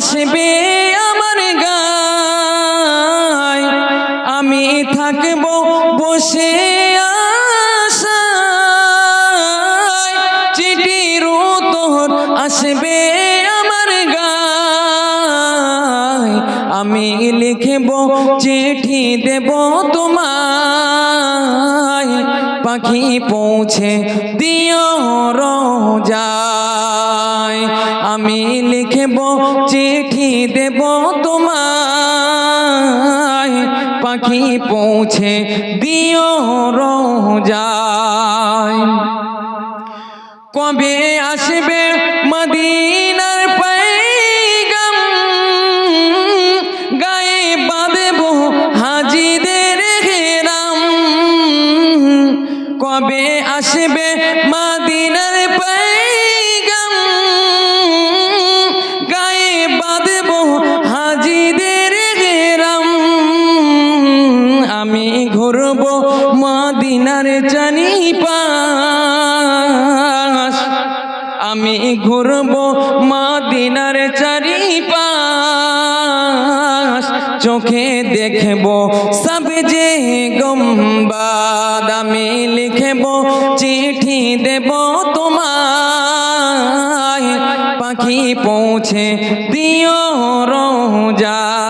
আসবে আমার গায়। আমি থাকব বসে চিঠির উত্তর আসবে আমার গায়। আমি লিখব, চিঠি দেব তোমায়। পাখি পৌঁছে দিও রোজায় দেব তোমায়। পাখি পৌঁছে দিও রোজায়। কবে আসবে মদিনার পাইগাম? গায়ে বাঁধব হাজিদের হেরাম। কবে আসবে মদিনার আমি ঘুরব মদিনার চারি পাশ চোখে দেখব সব যে গম্বাদ। আমি লিখব, চিঠি দেব তোমায়। পাখি পৌঁছে দিও রোজায়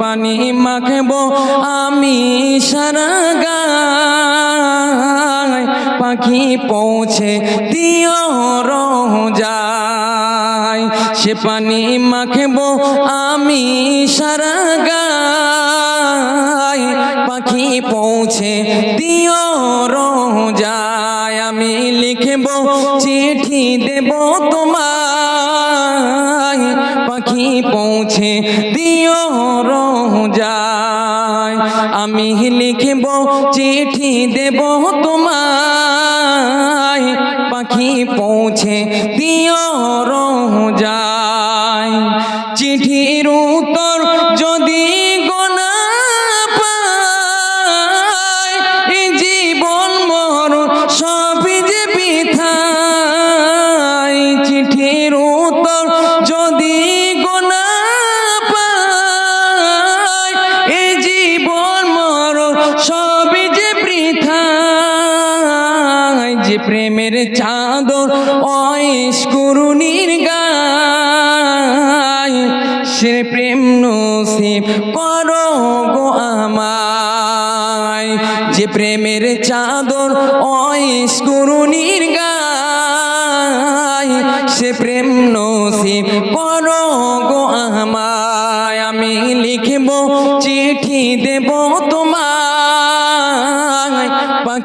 পানি মাখবো আমি সারা গায়। পাখি পৌঁছে দিও রোজায়। সে পানি মাখবো আমি সারা গায়। পাখি পৌঁছে দিও রোজায়। আমি লিখব, চিঠি দেব তোমায়। পাখি পৌঁছে দিও আমি লিখব চিঠি দেব তোমায়। পাখি পৌঁছে দিও রোজায়। চিঠির উত্তর প্রেমের চাদর অয়েস করুণীর গায়। সে প্রেম নসিব করো গো আমায়। যে প্রেমের চাদর অয়েস করুণীর গায়, সে প্রেম নসিব করো গো আমায়। আমি লিখব, চিঠি দেব তোমায়।